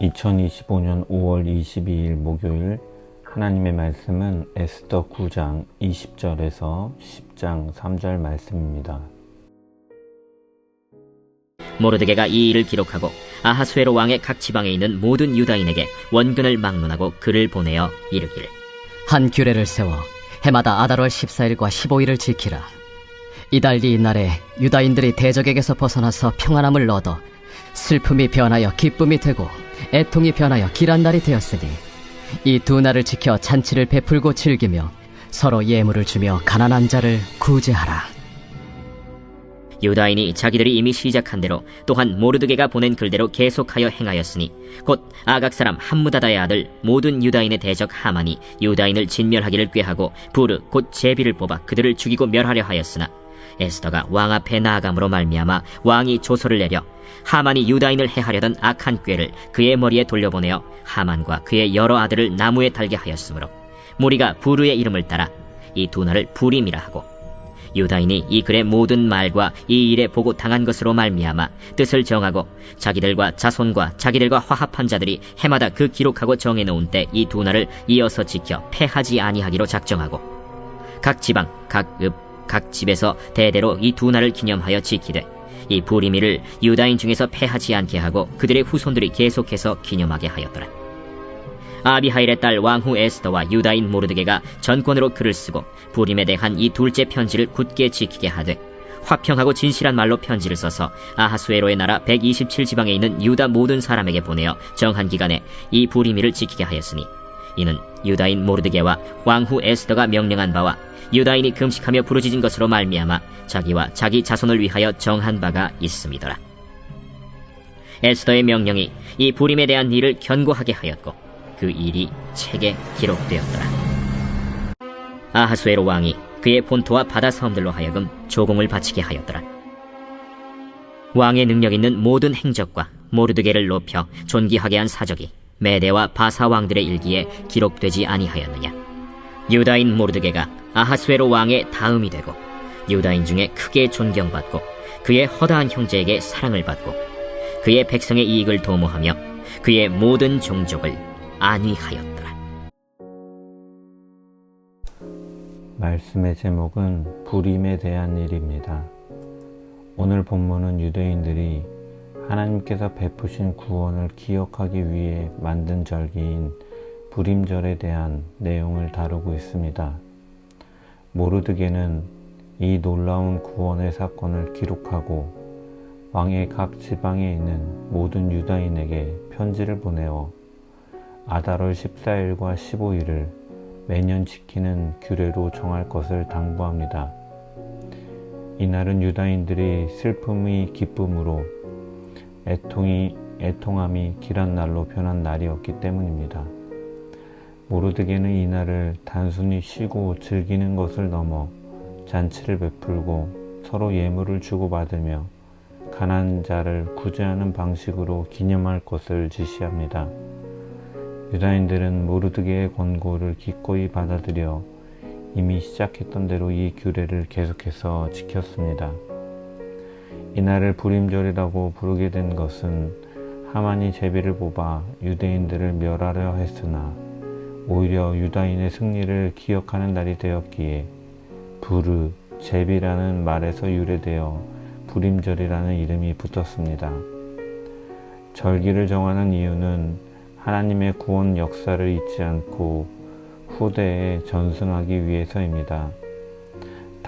2025년 5월 22일 목요일 하나님의 말씀은 에스더 9장 20절에서 10장 3절 말씀입니다. 모르드게가 이 일을 기록하고 아하수에로 왕의 각 지방에 있는 모든 유다인에게 원근을 막론하고 글을 보내어 이르기를 한 규례를 세워 해마다 아달월 14일과 15일을 지키라. 이달리 이날에 유다인들이 대적에게서 벗어나서 평안함을 얻어 슬픔이 변하여 기쁨이 되고 애통이 변하여 길한 날이 되었으니 이 두 날을 지켜 잔치를 베풀고 즐기며 서로 예물을 주며 가난한 자를 구제하라. 유다인이 자기들이 이미 시작한 대로 또한 모르드게가 보낸 글대로 계속하여 행하였으니 곧 아각 사람 함무다다의 아들 모든 유다인의 대적 하만이 유다인을 진멸하기를 꾀하고 부르 곧 제비를 뽑아 그들을 죽이고 멸하려 하였으나 에스더가 왕 앞에 나아감으로 말미암아 왕이 조서를 내려 하만이 유다인을 해하려던 악한 꾀를 그의 머리에 돌려보내어 하만과 그의 여러 아들을 나무에 달게 하였으므로 무리가 부르의 이름을 따라 이 두 날을 부림이라 하고 유다인이 이 글의 모든 말과 이 일에 보고 당한 것으로 말미암아 뜻을 정하고 자기들과 자손과 자기들과 화합한 자들이 해마다 그 기록하고 정해놓은 때 이 두 날을 이어서 지켜 패하지 아니하기로 작정하고 각 지방, 각 읍, 각 집에서 대대로 이 두 날을 기념하여 지키되 이 부리미를 유다인 중에서 패하지 않게 하고 그들의 후손들이 계속해서 기념하게 하였더라. 아비하일의 딸 왕후 에스더와 유다인 모르드게가 전권으로 글을 쓰고 부림에 대한 이 둘째 편지를 굳게 지키게 하되 화평하고 진실한 말로 편지를 써서 아하수에로의 나라 127지방에 있는 유다 모든 사람에게 보내어 정한 기간에 이 부리미를 지키게 하였으니 이는 유다인 모르드게와 왕후 에스더가 명령한 바와 유다인이 금식하며 부르짖은 것으로 말미암아 자기와 자기 자손을 위하여 정한 바가 있음이더라. 에스더의 명령이 이 부림에 대한 일을 견고하게 하였고 그 일이 책에 기록되었더라. 아하수에로 왕이 그의 본토와 바다 섬들로 하여금 조공을 바치게 하였더라. 왕의 능력 있는 모든 행적과 모르드게를 높여 존귀하게 한 사적이 메대와 바사 왕들의 일기에 기록되지 아니하였느냐. 유다인 모르드게가 아하수에로 왕의 다음이 되고 유다인 중에 크게 존경받고 그의 허다한 형제에게 사랑을 받고 그의 백성의 이익을 도모하며 그의 모든 종족을 안위하였더라. 말씀의 제목은 불임에 대한 일입니다. 오늘 본문은 유대인들이 하나님께서 베푸신 구원을 기억하기 위해 만든 절기인 불임절에 대한 내용을 다루고 있습니다. 모르드게는 이 놀라운 구원의 사건을 기록하고 왕의 각 지방에 있는 모든 유다인에게 편지를 보내어 아달월 14일과 15일을 매년 지키는 규례로 정할 것을 당부합니다. 이날은 유다인들이 슬픔이 기쁨으로 애통이 애통함이 길한 날로 변한 날이었기 때문입니다. 모르드게는 이 날을 단순히 쉬고 즐기는 것을 넘어 잔치를 베풀고 서로 예물을 주고받으며 가난한 자를 구제하는 방식으로 기념할 것을 지시합니다. 유다인들은 모르드게의 권고를 기꺼이 받아들여 이미 시작했던 대로 이 규례를 계속해서 지켰습니다. 이날을 불임절이라고 부르게 된 것은 하만이 제비를 뽑아 유대인들을 멸하려 했으나 오히려 유다인의 승리를 기억하는 날이 되었기에 부르, 제비라는 말에서 유래되어 불임절이라는 이름이 붙었습니다. 절기를 정하는 이유는 하나님의 구원 역사를 잊지 않고 후대에 전승하기 위해서입니다.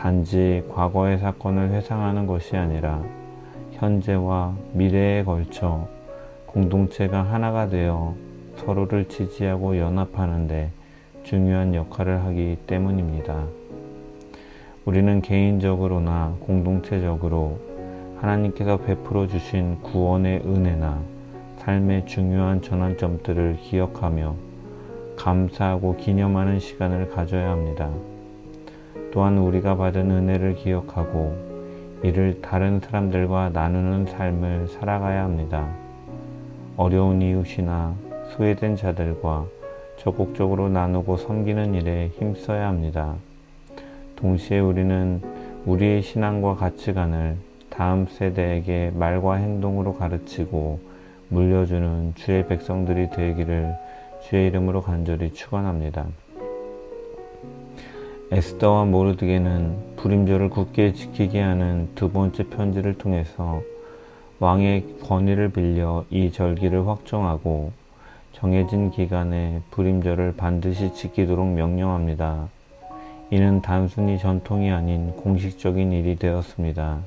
단지 과거의 사건을 회상하는 것이 아니라 현재와 미래에 걸쳐 공동체가 하나가 되어 서로를 지지하고 연합하는데 중요한 역할을 하기 때문입니다. 우리는 개인적으로나 공동체적으로 하나님께서 베풀어 주신 구원의 은혜나 삶의 중요한 전환점들을 기억하며 감사하고 기념하는 시간을 가져야 합니다. 또한 우리가 받은 은혜를 기억하고 이를 다른 사람들과 나누는 삶을 살아가야 합니다. 어려운 이웃이나 소외된 자들과 적극적으로 나누고 섬기는 일에 힘써야 합니다. 동시에 우리는 우리의 신앙과 가치관을 다음 세대에게 말과 행동으로 가르치고 물려주는 주의 백성들이 되기를 주의 이름으로 간절히 축원합니다. 에스더와 모르드게는 불임절을 굳게 지키게 하는 두 번째 편지를 통해서 왕의 권위를 빌려 이 절기를 확정하고 정해진 기간에 불임절을 반드시 지키도록 명령합니다. 이는 단순히 전통이 아닌 공식적인 일이 되었습니다.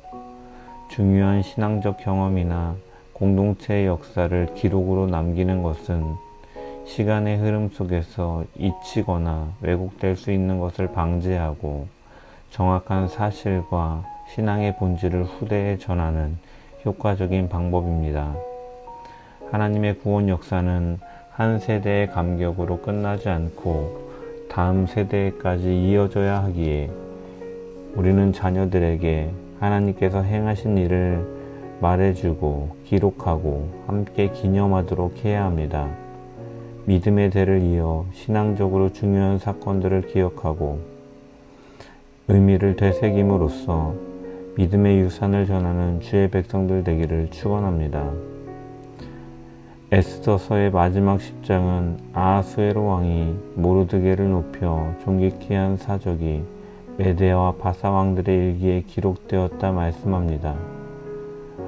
중요한 신앙적 경험이나 공동체의 역사를 기록으로 남기는 것은 시간의 흐름 속에서 잊히거나 왜곡될 수 있는 것을 방지하고 정확한 사실과 신앙의 본질을 후대에 전하는 효과적인 방법입니다. 하나님의 구원 역사는 한 세대의 감격으로 끝나지 않고 다음 세대까지 이어져야 하기에 우리는 자녀들에게 하나님께서 행하신 일을 말해주고 기록하고 함께 기념하도록 해야 합니다. 믿음의 대를 이어 신앙적으로 중요한 사건들을 기억하고 의미를 되새김으로써 믿음의 유산을 전하는 주의 백성들 되기를 축원합니다. 에스더서의 마지막 10장은 아하수에로 왕이 모르드게를 높여 존귀케 한 사적이 메데아와 바사 왕들의 일기에 기록되었다 말씀합니다.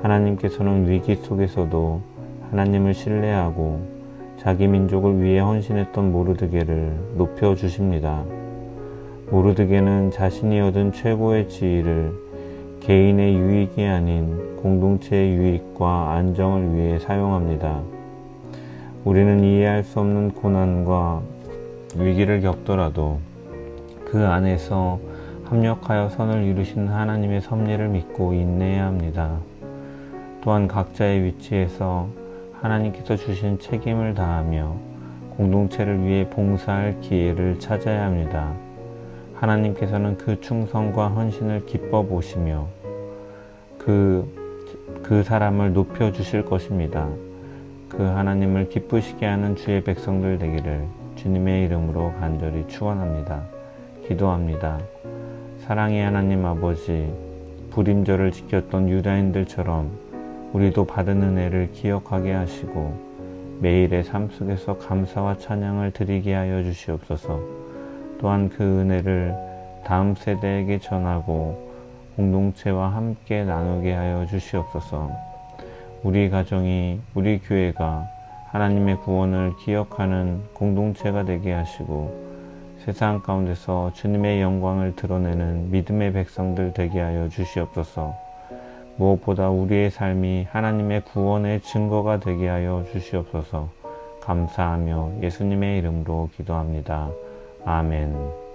하나님께서는 위기 속에서도 하나님을 신뢰하고 자기 민족을 위해 헌신했던 모르드게를 높여 주십니다. 모르드게는 자신이 얻은 최고의 지위를 개인의 유익이 아닌 공동체의 유익과 안정을 위해 사용합니다. 우리는 이해할 수 없는 고난과 위기를 겪더라도 그 안에서 합력하여 선을 이루신 하나님의 섭리를 믿고 인내해야 합니다. 또한 각자의 위치에서 하나님께서 주신 책임을 다하며 공동체를 위해 봉사할 기회를 찾아야 합니다. 하나님께서는 그 충성과 헌신을 기뻐 보시며 그, 그 사람을 높여 주실 것입니다. 그 하나님을 기쁘시게 하는 주의 백성들 되기를 주님의 이름으로 간절히 축원합니다. 기도합니다. 사랑의 하나님 아버지, 불임절을 지켰던 유다인들처럼 우리도 받은 은혜를 기억하게 하시고 매일의 삶 속에서 감사와 찬양을 드리게 하여 주시옵소서. 또한 그 은혜를 다음 세대에게 전하고 공동체와 함께 나누게 하여 주시옵소서. 우리 가정이, 우리 교회가 하나님의 구원을 기억하는 공동체가 되게 하시고 세상 가운데서 주님의 영광을 드러내는 믿음의 백성들 되게 하여 주시옵소서. 무엇보다 우리의 삶이 하나님의 구원의 증거가 되게 하여 주시옵소서. 감사하며 예수님의 이름으로 기도합니다. 아멘.